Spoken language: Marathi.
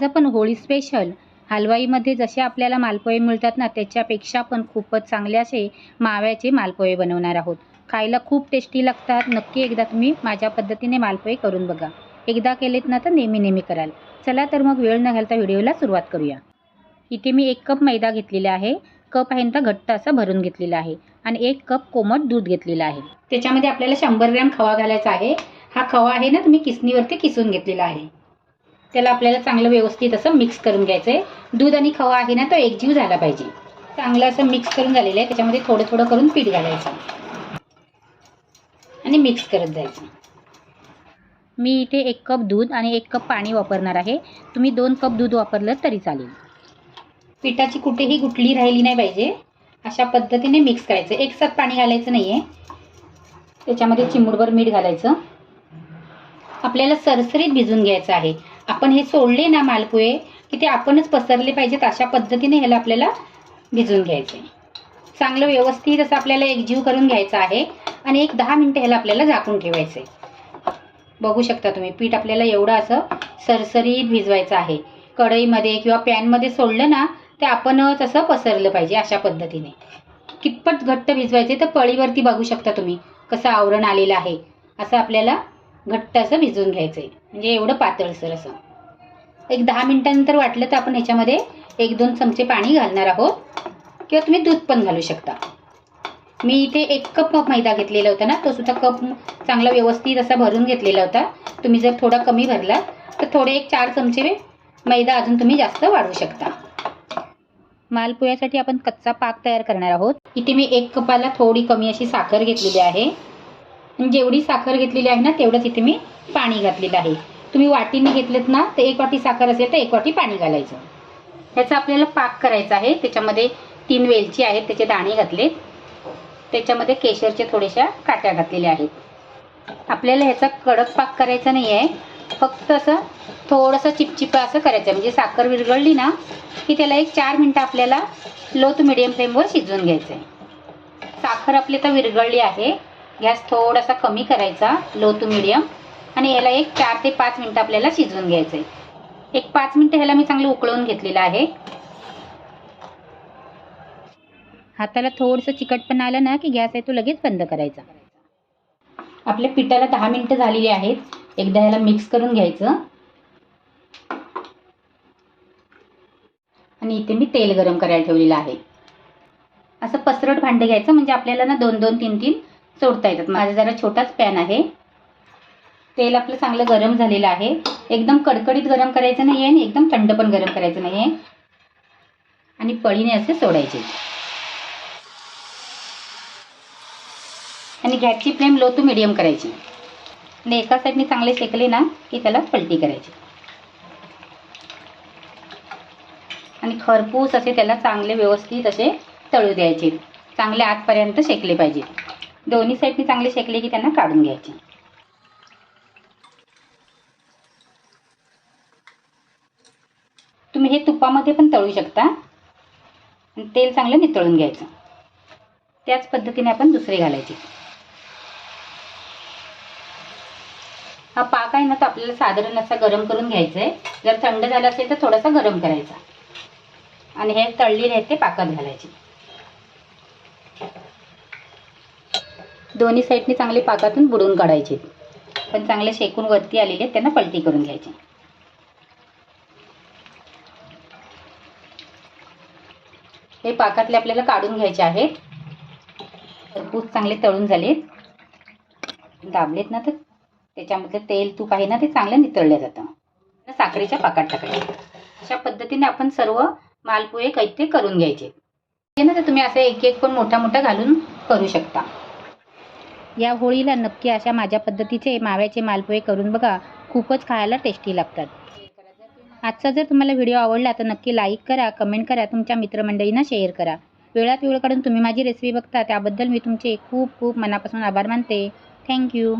आज आपण होळी स्पेशल हलवाईमध्ये जसे आपल्याला मालपोहे मिळतात ना त्याच्यापेक्षा पण खूपच चांगले असे माव्याचे मालपोहे बनवणार आहोत. खायला खूप टेस्टी लागतात. नक्की एकदा तुम्ही माझ्या पद्धतीने मालपोहे करून बघा. एकदा केलेत ना तर नेहमी नेहमी कराल. चला तर मग वेळ न घालता व्हिडिओला सुरुवात करूया. इथे मी एक कप मैदा घेतलेला आहे. कप आहे ना घट्ट असा भरून घेतलेला आहे. आणि एक कप कोमट दूध घेतलेलं आहे. त्याच्यामध्ये आपल्याला शंभर ग्रॅम खवा घालायचा आहे. हा खवा आहे ना तुम्ही किसणीवरती किसून घेतलेला आहे. त्याला आपल्याला चांगलं व्यवस्थित असं मिक्स करून घ्यायचं आहे दूध आणि खवा आहे ना तो एकजीव झाला पाहिजे. चांगलं असं मिक्स करून झालेलं आहे त्याच्यामध्ये थोडं थोडं करून पीठ घालायचं. आणि मिक्स करत जायचं. मी इथे एक कप दूध आणि एक कप पाणी वापरणार आहे. तुम्ही दोन कप दूध वापरलं तरी चालेल. पिठाची कुठेही गुटली राहिली नाही पाहिजे. अशा पद्धतीने मिक्स करायचं. एकसाथ पाणी घालायचं नाही आहे त्याच्यामध्ये चिमूडभर मीठ घालायचं. आपल्याला सरसरीत भिजून घ्यायचं आहे. आपण हे सोडले ना मालपुहे की ते आपणच पसरले पाहिजेत अशा पद्धतीने ह्याला आपल्याला भिजून घ्यायचे. चांगलं व्यवस्थित असं आपल्याला एकजीव करून घ्यायचं आहे आणि एक दहा मिनटं ह्याला आपल्याला झाकून ठेवायचं आहे बघू शकता तुम्ही पीठ आपल्याला एवढं असं सरसरीत भिजवायचं आहे. कढईमध्ये किंवा पॅनमध्ये सोडलं ना ते आपणच असं पसरलं पाहिजे अशा पद्धतीने. कितपत घट्ट भिजवायचे तर पळीवरती बघू शकता तुम्ही कसं आवरण आलेलं आहे. असं आपल्याला घट्ट असं भिजवून घ्यायचं आहे म्हणजे एवढं पातळसर असं. एक दहा मिनटानंतर वाटलं तर आपण ह्याच्यामध्ये एक दोन चमचे पाणी घालणार आहोत. किंवा तुम्ही दूध पण घालू शकता. मी इथे एक कप मैदा घेतलेला होता ना तो सुद्धा कप चांगला व्यवस्थित असा भरून घेतलेला होता. तुम्ही जर थोडा कमी भरला तर थोडे एक चार चमचे मैदा अजून तुम्ही जास्त वाढवू शकता. मालपुयासाठी आपण कच्चा पाक तयार करणार आहोत. इथे मी एक कपाला थोडी कमी अशी साखर घेतलेली आहे. जेवढी साखर घेतलेली आहे ना तेवढंच इथे मी पाणी घातलेलं आहे. तुम्ही वाटीने घेतलेत ना तर एक वाटी साखर असेल तर एक वाटी पाणी घालायचं. ह्याचा आपल्याला पाक करायचा आहे. त्याच्यामध्ये तीन वेलची आहेत त्याचे दाणे घातले त्याच्यामध्ये केशरचे थोड्याशा काट्या घातलेल्या आहेत. आपल्याला ह्याचा कडक पाक करायचा नाही आहे फक्त असं थोडंसं चिपचिपा असं करायचं. म्हणजे साखर विरघळली ना की त्याला एक चार मिनटं आपल्याला लो टू मिडियम फ्लेमवर शिजवून घ्यायचं आहे साखर आपली आता विरघळली आहे. गॅस थोडासा कमी करायचा लो टू मिडियम. आणि याला एक चार ते पाच मिनटं आपल्याला शिजवून घ्यायचं आहे. एक पाच मिनटं ह्याला मी चांगलं उकळून घेतलेलं आहे. हाताला थोडंसं चिकटपणा आलं ना की गॅस आहे तो लगेच बंद करायचा. आपल्या पिठाला दहा मिनटं झालेली आहेत. एकदा ह्याला मिक्स करून घ्यायचं. आणि इथे मी तेल गरम करायला ठेवलेलं आहे. असं पसरट भांडं घ्यायचं म्हणजे आपल्याला ना दोन दोन तीन तीन सोडता येतात. माझा जरा छोटाच पॅन आहे. तेल आपलं चांगलं गरम झालेलं आहे. एकदम कडकडीत गरम करायचं नाही आहे आणि एकदम थंड पण गरम करायचं नाही आहे आणि पळीने असे सोडायचे. आणि गॅसची फ्लेम लो टू मिडियम करायची. आणि एका साईडने चांगले शेकले ना की त्याला पलटी करायची. आणि खरपूस असे त्याला चांगले व्यवस्थित असे तळू द्यायचे. चांगले आतपर्यंत शेकले पाहिजेत दोन्ही साईडने चांगले शेकले की त्यांना काढून घ्यायचे. तुम्ही हे तुपामध्ये पण तळू शकता. तेल चांगलं नितळून घ्यायचं. त्याच पद्धतीने आपण दुसरे घालायचे. हा पाक आहे ना तर आपल्याला साधारण असा गरम करून घ्यायचा आहे जर थंड झाला असेल तर थोडासा गरम करायचा. आणि हे तळलेले आहेत ते पाकात घालायचे. दोन्ही साईडने चांगले पाकातून बुडवून काढायचे. पण चांगले शेकून वरती आलेले आहेत त्यांना पलटी करून घ्यायची. हे पाकातले आपल्याला काढून घ्यायचे आहेत. खरपूस चांगले तळून झालेत. दाबलेत ना तर त्याच्यामधलं तेल तूप आहे ना ते चांगलं नितळलं जातं. साखरेच्या पाकात टाकायचं अशा पद्धतीने आपण सर्व मालपोहे कैते करून घ्यायचे. हे ना तर तुम्ही असं एक एक पण मोठा मोठा घालून करू शकता. या होळीला नक्की अशा माझ्या पद्धतीचे माव्याचे मालपोहे करून बघा. खूपच खायला टेस्टी लागतात. आजचा जर तुम्हाला व्हिडिओ आवडला तर नक्की लाईक करा कमेंट करा तुमच्या मित्रमंडळींना शेअर करा. वेळात वेळ काढून तुम्ही माझी रेसिपी बघता त्याबद्दल मी तुमचे खूप खूप मनापासून आभार मानते. थँक्यू